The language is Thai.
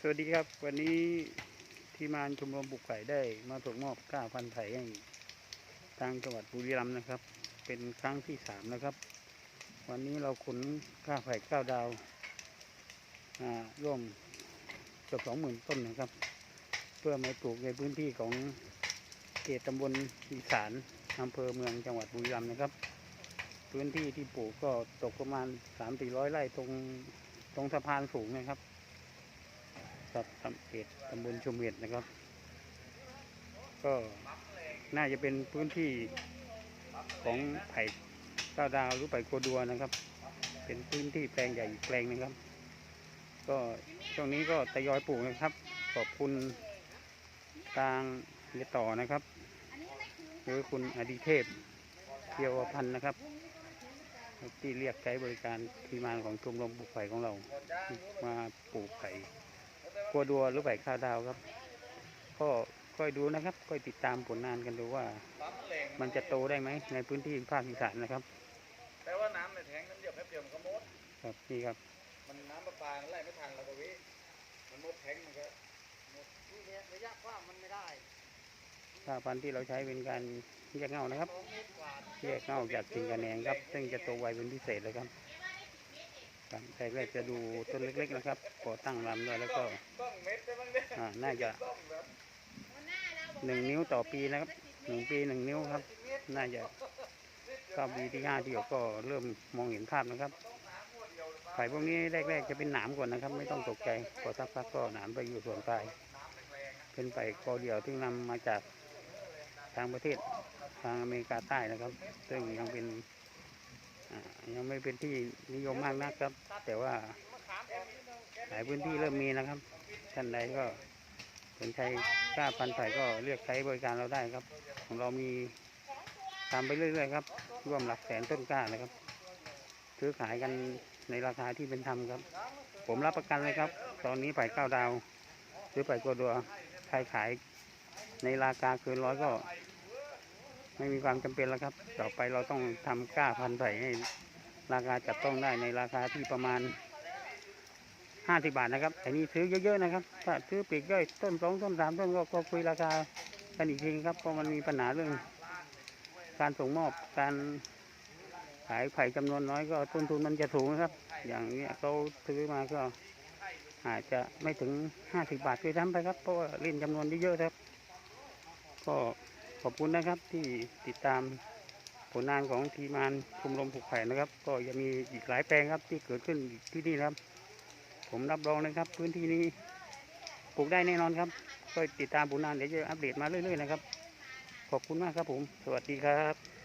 สวัสดีครับ วันนี้ทีมงานชมรมปลูกไผ่ได้มาส่งมอบก้าพันไผ่ให้ทางจังหวัดบุรีรัมย์นะครับ เป็นครั้งที่สามนะครับ วันนี้เราขนก้าไผ่ก้าดาวร่วมเกือบสองหมื่นต้นนะครับ เพื่อมาปลูกในพื้นที่ของเขตตำบลอีสานอำเภอเมืองจังหวัดบุรีรัมย์นะครับ พื้นที่ที่ปลูกก็ตกประมาณสามสี่ร้อยไร่ตรงตรงสะพานสูงนะครับ ครับตำเขตตำบลชุมเห็ดนะครับ ก็น่าจะเป็นพื้นที่ของไผ่ก้าวดาวหรือไผ่โกดัวนะครับ เป็นพื้นที่แปลงใหญ่แปลงหนึงครับ ก็ช่วงนี้ก็ทยอยปลูกนะครับ ขอบคุณทางเยต่อนะครับ หรือคุณอดิเทพเกียวพันธ์นะครับที่เรียกใช้บริการทีมงานของชมรมปลูกไผ่ของเรา มาปลูกไผ่ กัวดัวหรือไผ่ข้าวดาวครับ ก็ค่อยดูนะครับ ค่อยติดตามผลงานกันดูว่า มันจะโตได้ไหมในพื้นที่ภาคอีสานนะครับแต่ว่าน้ำในแทงนั้นเดียวแป๊บเดียวมันก็หมดครับนี่ครับ มันน้ำประปาไล่ไม่ทันเราก็วิมันหมดแทงมันก็หมดระยะกว้างมันไม่ได้ข้าวพันธุ์ที่เราใช้เป็นการแยกเงานะครับสองเมตรกว่าแยกเงาจากกิ่งกระแหนงครับ ซึ่งจะโตไวเป็นพิเศษเลยครับ ครับแรกๆจะดูต้นเล็ก ๆ นะครับพอตั้งลำด้วยแล้วก็น่าน่าจะหนึ่งนิ้วต่อปีนะครับหนึ่งปีหนึ่งนิ้วครับ น่าจะก็ปีที่ห้าที่หกก็เริ่มมองเห็นภาพนะครับไผ่พวกนี้แรกๆจะเป็นหนามก่อนนะครับ ไม่ต้องตกใจพอสักพักก็หนามไปอยู่ส่วนปลายเป็นไผ่กอเดี่ยวที่นำมาจากทางประเทศทางอเมริกาใต้นะครับ ซึ่งยังเป็น ยังไม่เป็นที่นิยมมากนักครับ แต่ว่าหลายพื้นที่เริ่มมีนะครับ ท่านใดก็สนใจกล้าพันธุ์ไผ่ก็เรียกใช้บริการเราได้ครับ ของเรามีทำไปเรื่อยๆครับ ร่วมหลักแสนต้นกล้านะครับ ซื้อขายกันในราคาที่เป็นธรรมครับ ผมรับประกันเลยครับ ตอนนี้ไผ่เก้าดาว หรือไผ่กัวดัวใครขายในราคาเกินร้อยก็ ไม่มีความจำเป็นแล้วครับ ต่อไปเราต้องทำกล้าพันไผ่ให้ราคาจับต้องได้ในราคาที่ประมาณห้าสิบาทนะครับแต่นี่ซื้อเยอะๆนะครับ ถ้าซื้อปีกย่อยต้นสองต้นสามต้นก็คุยราคากันอีกทีครับ เพราะมันมีปัญหาเรื่อง การส่งมอบการขายไผ่จำนวนน้อยก็ต้นทุนมันจะสูงครับ อย่างเนี้ยเขาซื้อมาก็อาจจะไม่ถึงห้าสิบาทด้วยซ้ำไปครับ เพราะว่าเล่นจำนวนเยอะๆครับ ก็ ขอบคุณนะครับที่ติดตามผลงานของทีมงานชมรมผูกไผ่นะครับ ก็ยังมีอีกหลายแปลงครับที่เกิดขึ้นที่นี่นะครับ ผมรับรองนะครับ พื้นที่นี้ปลูกได้แน่นอนครับ ก็ติดตามผลงานเดี๋ยวจะอัปเดตมาเรื่อยๆนะครับ ขอบคุณมากครับผม สวัสดีครับ